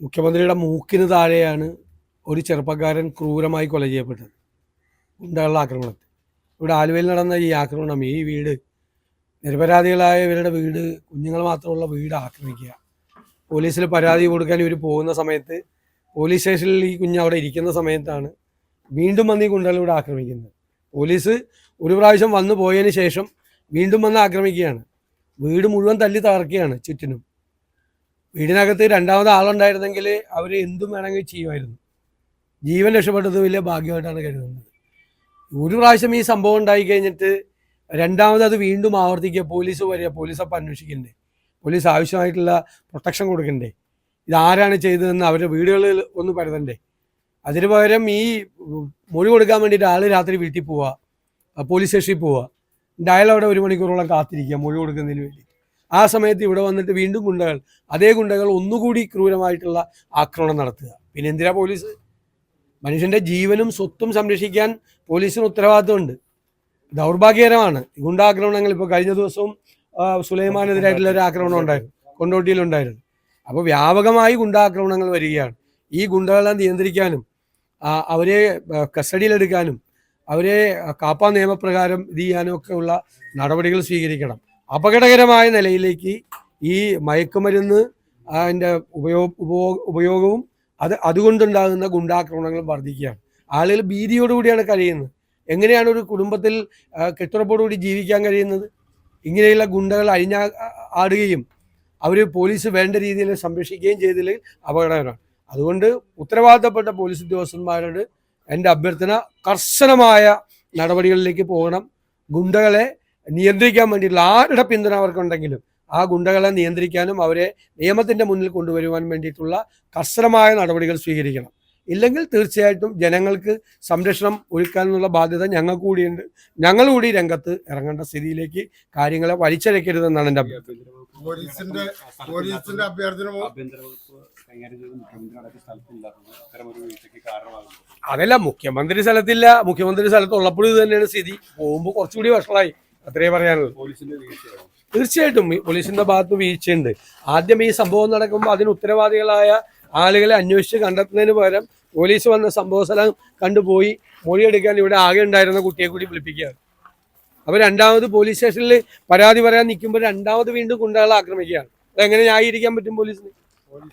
മുഖ്യമന്ത്രിയുടെ മൂക്കിന് താഴെയാണ് ഒരു ചെറുപ്പക്കാരൻ ക്രൂരമായി കൊല ചെയ്യപ്പെട്ടത്. ഗുണ്ടകളുടെ ആക്രമണത്തിൽ. ഇവിടെ ആലുവയിൽ നടന്ന ഈ ആക്രമണം ഈ വീട് നിരപരാധികളായ ഇവരുടെ വീട് കുഞ്ഞുങ്ങൾ മാത്രമുള്ള വീട് ആക്രമിക്കുക. പോലീസിൽ പരാതി കൊടുക്കാൻ ഇവർ പോകുന്ന സമയത്ത് പോലീസ് സ്റ്റേഷനിൽ ഈ കുഞ്ഞ് അവിടെ ഇരിക്കുന്ന സമയത്താണ് വീണ്ടും വന്ന് ഈ ഗുണ്ടകൾ ഇവിടെ ആക്രമിക്കുന്നത്. പോലീസ് ഒരു പ്രാവശ്യം വന്നു പോയതിന് ശേഷം വീണ്ടും വന്ന് ആക്രമിക്കുകയാണ്. വീട് മുഴുവൻ തല്ലി തകർക്കുകയാണ് ചുറ്റിനും. വീടിനകത്ത് രണ്ടാമത് ആളുണ്ടായിരുന്നെങ്കിൽ അവർ എന്തും വേണമെങ്കിൽ ചെയ്യുമായിരുന്നു. ജീവൻ രക്ഷപ്പെട്ടത് വലിയ ഭാഗ്യമായിട്ടാണ് കരുതുന്നത്. ഒരു പ്രാവശ്യം ഈ സംഭവം ഉണ്ടായി കഴിഞ്ഞിട്ട് രണ്ടാമത് അത് വീണ്ടും ആവർത്തിക്കുക പോലീസ് വരിക പോലീസ് അപ്പം അന്വേഷിക്കണ്ടേ? പോലീസ് ആവശ്യമായിട്ടുള്ള പ്രൊട്ടക്ഷൻ കൊടുക്കണ്ടേ? ഇതാരാണ് ചെയ്തതെന്ന് അവരുടെ വീടുകളിൽ ഒന്ന് പരതണ്ടേ? അതിന് പകരം ഈ മൊഴി കൊടുക്കാൻ വേണ്ടിയിട്ട് ആൾ രാത്രി വീട്ടിൽ പോവുക പോലീസ് സ്റ്റേഷനിൽ പോവുക ഡയൽ അവിടെ ഒരു മണിക്കൂറോളം കാത്തിരിക്കുക മൊഴി കൊടുക്കുന്നതിന് വേണ്ടി. ആ സമയത്ത് ഇവിടെ വന്നിട്ട് വീണ്ടും ഗുണ്ടകൾ അതേ ഗുണ്ടകൾ ഒന്നുകൂടി ക്രൂരമായിട്ടുള്ള ആക്രമണം നടത്തുക. പിന്നെ എന്തിനാ പോലീസ്? മനുഷ്യന്റെ ജീവനും സ്വത്തും സംരക്ഷിക്കാൻ പോലീസിന് ഉത്തരവാദിത്തമുണ്ട് ദൗർഭാഗ്യകരമാണ്. ഗുണ്ടാക്രമണങ്ങൾ ഇപ്പോൾ കഴിഞ്ഞ ദിവസവും സുലൈമാനെതിരായിട്ടുള്ള ഒരു ആക്രമണം ഉണ്ടായിരുന്നു കൊണ്ടോട്ടിയിലുണ്ടായിരുന്നു. അപ്പോൾ വ്യാപകമായി ഗുണ്ടാക്രമണങ്ങൾ വരികയാണ്. ഈ ഗുണ്ടകളെ നിയന്ത്രിക്കാനും അവരെ കസ്റ്റഡിയിലെടുക്കാനും അവരെ കാപ്പാ നിയമപ്രകാരം ഇത് ചെയ്യാനും ഒക്കെയുള്ള നടപടികൾ സ്വീകരിക്കണം. അപകടകരമായ നിലയിലേക്ക് ഈ മയക്കുമരുന്ന് അതിന്റെ ഉപയോഗ ഉപയോഗ ഉപയോഗവും അത് അതുകൊണ്ടുണ്ടാകുന്ന ഗുണ്ടാക്രമണങ്ങളും വർദ്ധിക്കുകയാണ് ആളുകൾ ഭീതിയോടുകൂടിയാണ് കഴിയുന്നത് എങ്ങനെയാണ് ഒരു കുടുംബത്തിൽ കെട്ടുറപ്പോടുകൂടി ജീവിക്കാൻ കഴിയുന്നത്? ഇങ്ങനെയുള്ള ഗുണ്ടകൾ അഴിഞ്ഞ ആടുകയും അവർ പോലീസ് വേണ്ട രീതിയിൽ സംരക്ഷിക്കുകയും ചെയ്തില്ലെങ്കിൽ അപകടകരമാണ്. അതുകൊണ്ട് ഉത്തരവാദിത്തപ്പെട്ട പോലീസ് ഉദ്യോഗസ്ഥന്മാരോട് എന്റെ അഭ്യർത്ഥന കർശനമായ നടപടികളിലേക്ക് പോകണം. ഗുണ്ടകളെ നിയന്ത്രിക്കാൻ വേണ്ടിയിട്ടുള്ള ആരുടെ പിന്തുണ അവർക്കുണ്ടെങ്കിലും ആ ഗുണ്ടകളെ നിയന്ത്രിക്കാനും അവരെ നിയമത്തിന്റെ മുന്നിൽ കൊണ്ടുവരുവാൻ വേണ്ടിയിട്ടുള്ള കർശനമായ നടപടികൾ സ്വീകരിക്കണം. ഇല്ലെങ്കിൽ തീർച്ചയായിട്ടും ജനങ്ങൾക്ക് സംരക്ഷണം ഒരുക്കാനുള്ള ബാധ്യത ഞങ്ങൾക്ക് കൂടിയുണ്ട്. ഞങ്ങൾ കൂടി രംഗത്ത് ഇറങ്ങേണ്ട സ്ഥിതിയിലേക്ക് കാര്യങ്ങളെ വലിച്ചഴക്കരുതെന്നാണ് എന്റെ അതല്ല മുഖ്യമന്ത്രി സ്ഥലത്തില്ല. മുഖ്യമന്ത്രി സ്ഥലത്ത് ഉള്ളപ്പോഴും ഇത് തന്നെയാണ് സ്ഥിതി. പോകുമ്പോൾ കുറച്ചുകൂടി വഷളായി. അത്രേ പറയാനുള്ളൂ. തീർച്ചയായിട്ടും പോലീസിന്റെ ഭാഗത്ത് വീഴ്ചയുണ്ട്. ആദ്യം ഈ സംഭവം നടക്കുമ്പോൾ അതിന് ഉത്തരവാദികളായ ആളുകളെ അന്വേഷിച്ച് കണ്ടെത്തുന്നതിന് പകരം പോലീസ് വന്ന സംഭവ സ്ഥലം കണ്ടുപോയി മൊഴിയെടുക്കാൻ ഇവിടെ ആകെ ഉണ്ടായിരുന്ന കുട്ടിയെ കൂടി വിളിപ്പിക്കുകയാണ്. അപ്പോൾ രണ്ടാമത് പോലീസ് സ്റ്റേഷനിൽ പരാതി പറയാൻ നിൽക്കുമ്പോൾ രണ്ടാമത് വീണ്ടും ഗുണ്ടകളെ ആക്രമിക്കുകയാണ്. അതെങ്ങനെ ന്യായീകരിക്കാൻ പറ്റും പോലീസിന്?